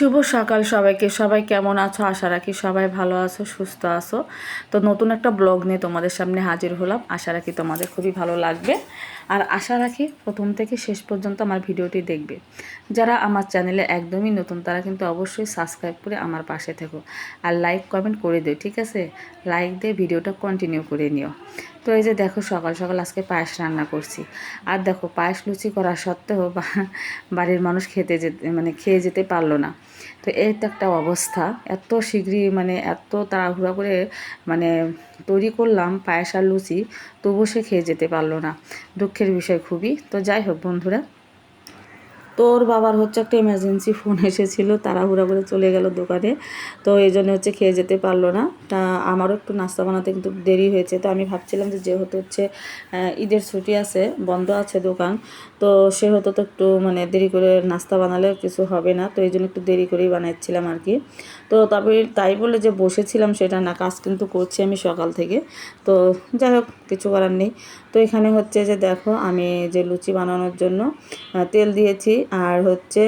শুভ সকাল সবাইকে। সবাই কেমন আছো? আশা রাখি সবাই ভালো আছো, সুস্থ আছো। তো নতুন একটা ব্লগ নিয়ে তোমাদের সামনে হাজির হলাম। আশা রাখি তোমাদের খুবই ভালো লাগবে। আর আশা রাখি প্রথম থেকে শেষ পর্যন্ত আমার ভিডিওটি দেখবে। যারা আমার চ্যানেলে একদমই নতুন, তারা কিন্তু অবশ্যই সাবস্ক্রাইব করে আমার পাশে থেকো। আর লাইক, কমেন্ট করে দিও, ঠিক আছে? লাইক দিয়ে ভিডিওটা কন্টিনিউ করে নিও। তো এই যে দেখো, সকাল সকাল আজকে পায়েস রান্না করছি। আর দেখো, পায়েস লুচি করা সত্ত্বেও বাড়ির মানুষ খেতে যেতে মানে খেয়ে যেতে পারল না। তো এই তো একটা অবস্থা। এত শীঘ্রই মানে এত তাড়াহুড়া করে মানে তৈরি করলাম পায়েস আর লুচি তবু সে খেয়ে যেতে পারল না। দুঃখের বিষয় খুবই। তো যাই হোক বন্ধুরা তোর বাবার হচ্ছে একটা এমার্জেন্সি ফোন এসেছিল, তাড়াহুড়া করে চলে গেল দোকানে। তো এই জন্য হচ্ছে খেয়ে যেতে পারল না। তা আমারও একটু নাস্তা বানাতে কিন্তু দেরি হয়েছে। তো আমি ভাবছিলাম যে যেহেতু হচ্ছে ঈদের ছুটি আছে, বন্ধ আছে দোকান, তো সেহেতু তো একটু মানে দেরি করে নাস্তা বানালে কিছু হবে না। তো এই জন্য একটু দেরি করেই বানাচ্ছিলাম আর কি। তো তবে তাই বলে যে বসেছিলাম সেটা না, কাজ কিন্তু করছি আমি সকাল থেকে। তো যাই হোক, কিছু করার নেই। তো এখানে হচ্ছে যে দেখো আমি যে লুচি বানানোর জন্য তেল দিয়েছি। আর হচ্ছে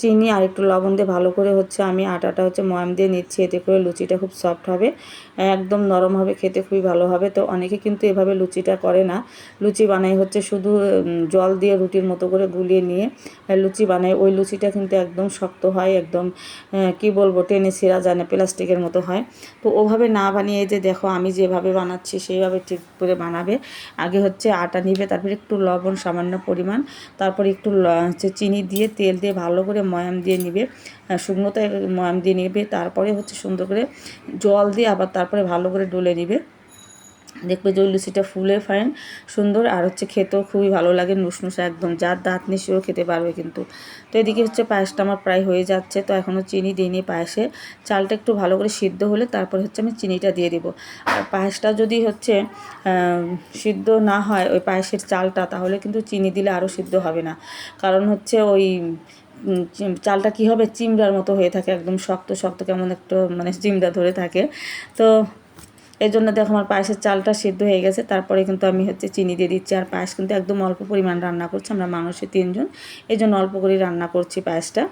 চিনি আর একটু লবণ দিয়ে ভালো করে হচ্ছে আমি আটাটা হচ্ছে ময়াম দিয়ে নিচ্ছি। এতে করে লুচিটা খুব সফট হবে, একদম নরম হবে, খেতে খুবই ভালো হবে। তো অনেকে কিন্তু এভাবে লুচিটা করে না। লুচি বানাই হচ্ছে শুধু জল দিয়ে রুটির মতো করে গুলিয়ে নিয়ে লুচি বানাই ওই লুচিটা কিন্তু একদম শক্ত হয়, একদম কি বলব, টেনে ছিঁড়া যায় না, প্লাস্টিকের মতো হয়। তো ওভাবে না বানিয়ে যে দেখো আমি যেভাবে বানাচ্ছি, সেইভাবে ঠিক করে বানাবে। আগে হচ্ছে আটা নিবে, তারপরে একটু লবণ, সামান্য পরিমাণ, তারপরে একটু হচ্ছে চিনি দিয়ে তেল দিয়ে ভালো করে ময়াম দিয়ে নিবে শুকনোতে ময়াম দিয়ে নিবে, তারপরে হচ্ছে সুন্দর করে জল দিয়ে আবার তারপরে ভালো করে ডলে নিবে। দেখবে যে লুচিটা ফুলে ফাইন সুন্দর, আর হচ্ছে খেতেও খুবই ভালো লাগে, নুসনুসা একদম, যার দাঁত নেই সেও খেতে পারবে কিন্তু। তো এদিকে হচ্ছে পায়েসটা আমার প্রায় হয়ে যাচ্ছে, তো এখনও চিনি দিইনি পায়েসে। চালটা একটু ভালো করে সিদ্ধ হলে তারপরে হচ্ছে আমি চিনিটা দিয়ে দেবো। আর পায়েসটা যদি হচ্ছে সিদ্ধ না হয় ওই পায়েসের চালটা, তাহলে কিন্তু চিনি দিলে আরও সিদ্ধ হবে না। কারণ হচ্ছে ওই চালটা কি হবে? চিমড়ার মতো হয়ে থাকে, একদম শক্ত শক্ত কেমন একটু মানে চিমড়া ধরে থাকে। তো এই জন্য দেখো আমার পায়েসের চালটা সিদ্ধ হয়ে গেছে। তারপরে কিন্তু আমি হচ্ছে চিনি দিয়ে দিচ্ছি। আর পায়েস কিন্তু একদম অল্প পরিমাণ রান্না করছি। আমরা মানুষের তিনজন। এই জন্য অল্প করেই রান্না করছি পায়েসটা।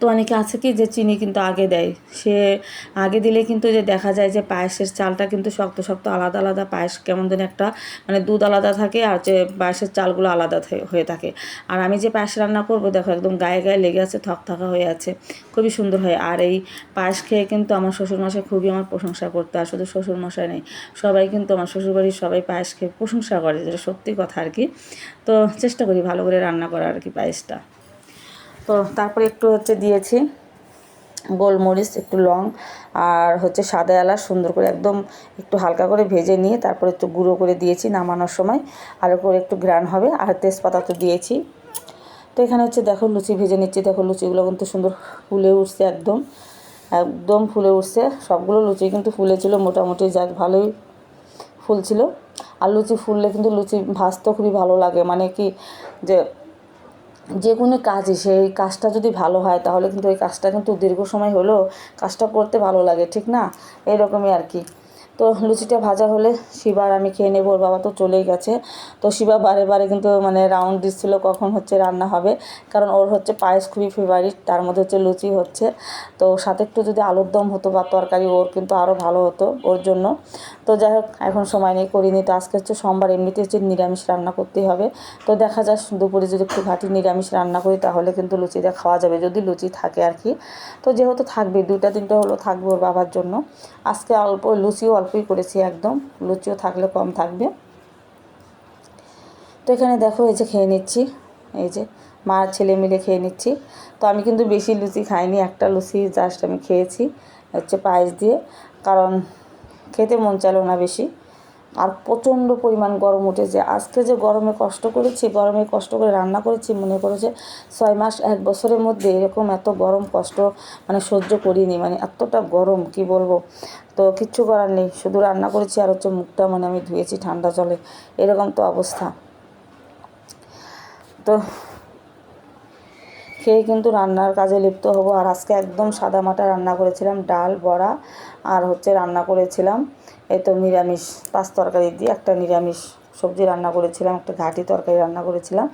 তো অনেকে আছে কি যে চিনি কিন্তু আগে দেয়। সে আগে দিলে কিন্তু যে দেখা যায় যে পায়েসের চালটা কিন্তু শক্ত শক্ত আলাদা আলাদা পায়েস কেমন যেন একটা মানে দুধ আলাদা থাকে আর যে পায়েসের চালগুলো আলাদা হয়ে থাকে। আর আমি যে পায়েস রান্না করব, দেখো একদম গায়ে গায়ে লেগে আছে থক থাকা হয়ে আছে। খুবই সুন্দর হয়। আর এই পায়েস খেয়ে কিন্তু আমার শ্বশুরমশাই খুবই আমার প্রশংসা করতে। আর শুধু শ্বশুরমশাই নেই, সবাই কিন্তু আমার শ্বশুরবাড়ির সবাই পায়েস খেয়ে প্রশংসা করে। যেটা সত্যি কথা আর কি। তো চেষ্টা করি ভালো করে রান্না করার আর কি পায়েসটা। তো তারপরে একটু হচ্ছে দিয়েছি গোলমরিচ, একটু লং আর হচ্ছে সাদা এলাচ সুন্দর করে একদম একটু হালকা করে ভেজে নিয়ে তারপরে একটু গুঁড়ো করে দিয়েছি নামানোর সময়। আরও করে একটু গ্রান হবে। আর তেজপাতা তো দিয়েছি। তো এখানে হচ্ছে দেখো লুচি ভেজে নিচ্ছি। দেখো লুচিগুলো কিন্তু সুন্দর ফুলে উঠছে একদম। একদম ফুলে উঠছে। সবগুলো লুচি কিন্তু ফুলেছিল, মোটামুটি যাক ভালোই ফুলছিল। আর লুচি ফুললে কিন্তু লুচি ভাজতেও খুবই ভালো লাগে। মানে কি যে যে কোনো কাজই, সেই কাজটা যদি ভালো হয়, তাহলে কিন্তু ওই কাজটা কিন্তু দীর্ঘ সময় হলেও কাজটা করতে ভালো লাগে, ঠিক না? এরকমই আর কি। তো লুচিটা ভাজা হলে শিবার আমি খেয়ে নেব, ওর বাবা তো চলেই গেছে। তো শিবা বারে বারে কিন্তু মানে রাউন্ড দিচ্ছিল কখন হচ্ছে রান্না হবে। কারণ ওর হচ্ছে পায়েস খুবই ফেভারিট তার মধ্যে হচ্ছে লুচি হচ্ছে। তো সাথে একটু যদি আলুর দম হতো বা তরকারি, ওর কিন্তু আরও ভালো হতো ওর জন্য। তো যাই হোক, এখন সময় নেই করিনি। তো আজকে হচ্ছে সোমবার এমনিতে হচ্ছে নিরামিষ রান্না করতেই হবে। তো দেখা যাক, দুপুরে যদি একটু ঘাটি নিরামিষ রান্না করি, তাহলে কিন্তু লুচিটা খাওয়া যাবে, যদি লুচি থাকে আর কি। তো যেহেতু থাকবে, দুইটা তিনটা হলো থাকবে ওর বাবার জন্য। আজকে অল্প লুচিও অল্পই করেছি একদম। লুচিও থাকলে কম থাকবে। তো এখানে দেখো, এই যে খেয়ে নিচ্ছি। এই যে মার ছেলে মিলে খেয়ে নিচ্ছি। তো আমি কিন্তু বেশি লুচি খাইনি, একটা লুচি জাস্ট আমি খেয়েছি, হচ্ছে পায়েস দিয়ে। কারণ খেতে মন চালো না বেশি। আর প্রচণ্ড পরিমাণ গরম উঠেছে। আজকে যে গরমে কষ্ট করেছি, গরমে কষ্ট করে রান্না করেছি, মনে করেছে ছয় মাস, এক বছরের মধ্যে এরকম এত গরম কষ্ট মানে সহ্য করিনি মানে এতটা গরম, কি বলব? তো কিচ্ছু করার নেই, শুধু রান্না করেছি আর হচ্ছে মুখটা মানে আমি ধুয়েছি ঠান্ডা জলে, এরকম তো অবস্থা। তো খেয়ে কিন্তু রান্নার কাজে লিপ্ত হব। আর আজকে একদম সাদা মাটা রান্না করেছিলাম, ডাল, বড়া, আর হচ্ছে রান্না করেছিলাম এই তো নিরামিষ, পাঁচ তরকারি দিয়ে একটা নিরামিষ সবজি রান্না করেছিলাম, একটা ঘাটি তরকারি রান্না করেছিলাম।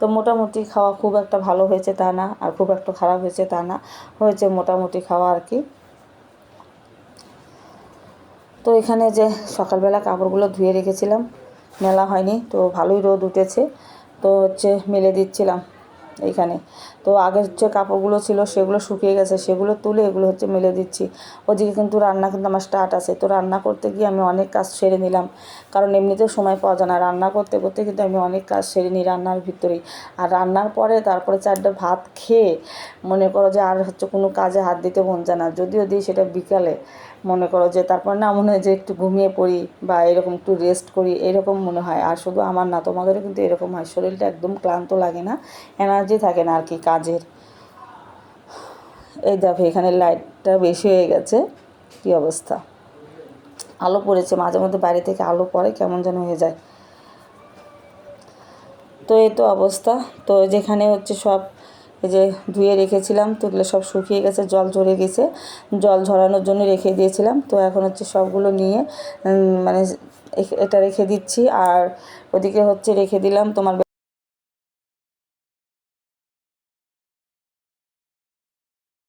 তো মোটামুটি খাওয়া খুব একটা ভালো হয়েছে তা না, আর খুব একটা খারাপ হয়েছে তা না, হয়েছে মোটামুটি খাওয়া আর কি। তো এখানে যে সকালবেলা কাপড়গুলো ধুয়ে রেখেছিলাম, মেলা হয়নি, তো ভালোই রোদ উঠেছে, তো হচ্ছে মেলে দিচ্ছিলাম এইখানে। তো আগের যে কাপড়গুলো ছিল সেগুলো শুকিয়ে গেছে, সেগুলো তুলে এগুলো হচ্ছে মেলে দিচ্ছি। ওদিকে কিন্তু রান্না কিন্তু আমার স্টার্ট আছে। তো রান্না করতে গিয়ে আমি অনেক কাজ সেরে নিলাম। কারণ এমনিতেও সময় পাওয়া যায় না। রান্না করতে করতে কিন্তু আমি অনেক কাজ সেরে নিই রান্নার ভিতরেই। আর রান্নার পরে তারপরে চারটে ভাত খেয়ে মনে করো যে আর হচ্ছে কোনো কাজে হাত দিতে মন যায় না। যদিও দিই সেটা বিকালে মনে করো যে তারপর না মনে হয় যে একটু ঘুমিয়ে পড়ি বা এরকম একটু রেস্ট করি, এরকম মনে হয়। আর শুধু আমার না, তোমাদেরও কিন্তু এরকম হয়। শরীরটা একদম ক্লান্ত লাগে না, এনার্জি থাকে না আর কি কাজের। এই দেখো, এখানে লাইটটা বেশি হয়ে গেছে। কি অবস্থা? আলো পড়েছে, মাঝে মধ্যে বাইরে থেকে আলো পড়ে, কেমন যেন হয়ে যায়। তো এই তো অবস্থা। তো যেখানে হচ্ছে সব, এই যে ধুয়ে রেখেছিলাম, তো এগুলো সব শুকিয়ে গেছে, জল ঝরে গেছে। জল ঝরানোর জন্য রেখে দিয়েছিলাম। তো এখন হচ্ছে সবগুলো নিয়ে মানে এটা রেখে দিচ্ছি। আর ওদিকে হচ্ছে রেখে দিলাম তোমার